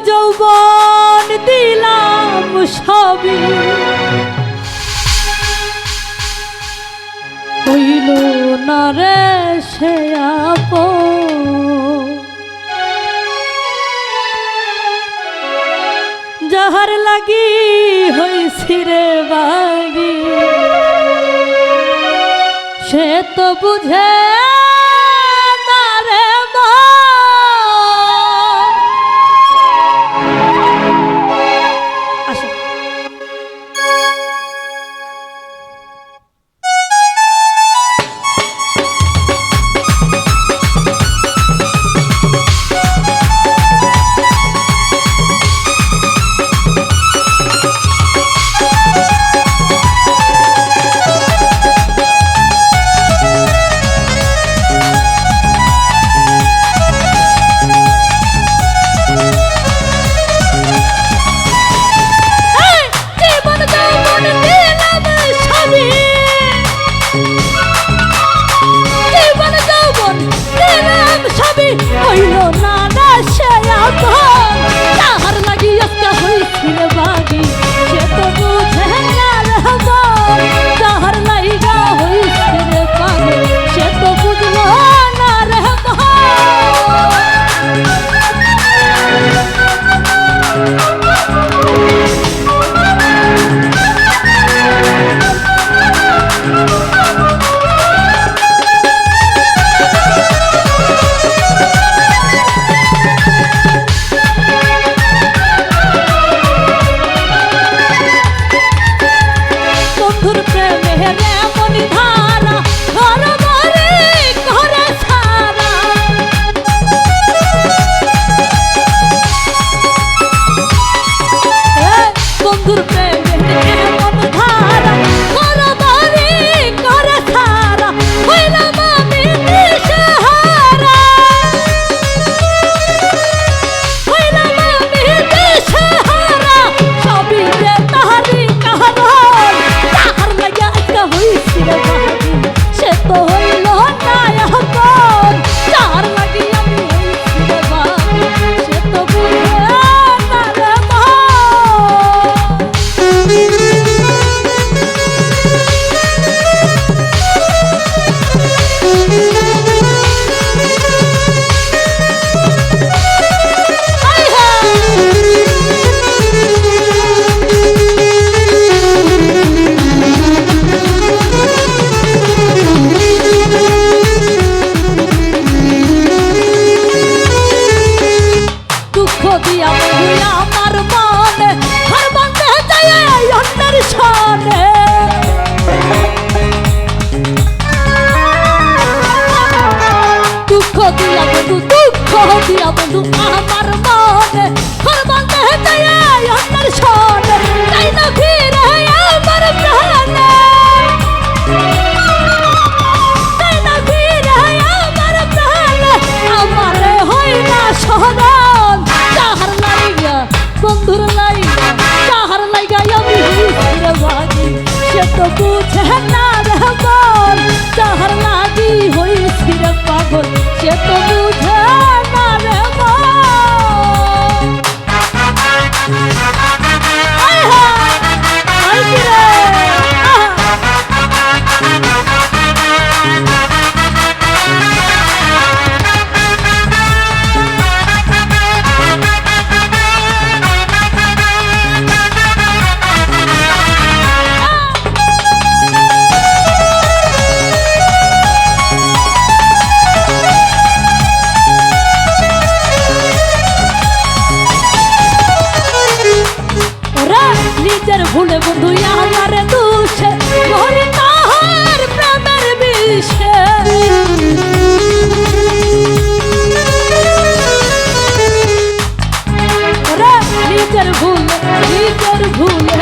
যৌবন দিলাম সবে হইল না রে সে যাহার লাগি হইছি রে বাগি সে তো বুঝে i open loop ভুলে বন্ধু আমারে দুষে ভরে তাহার প্রাণের বিষে। নিজের ভুল নিজের ভুল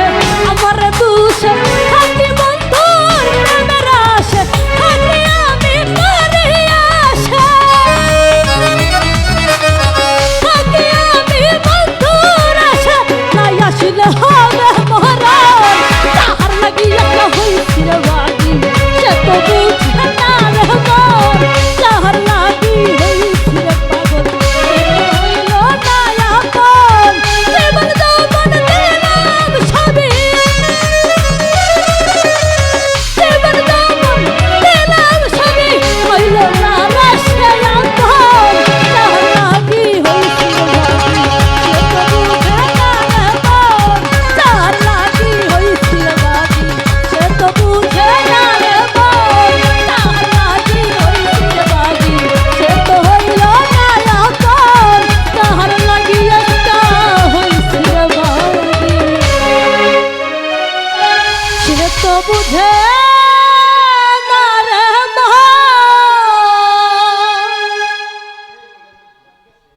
বুঝে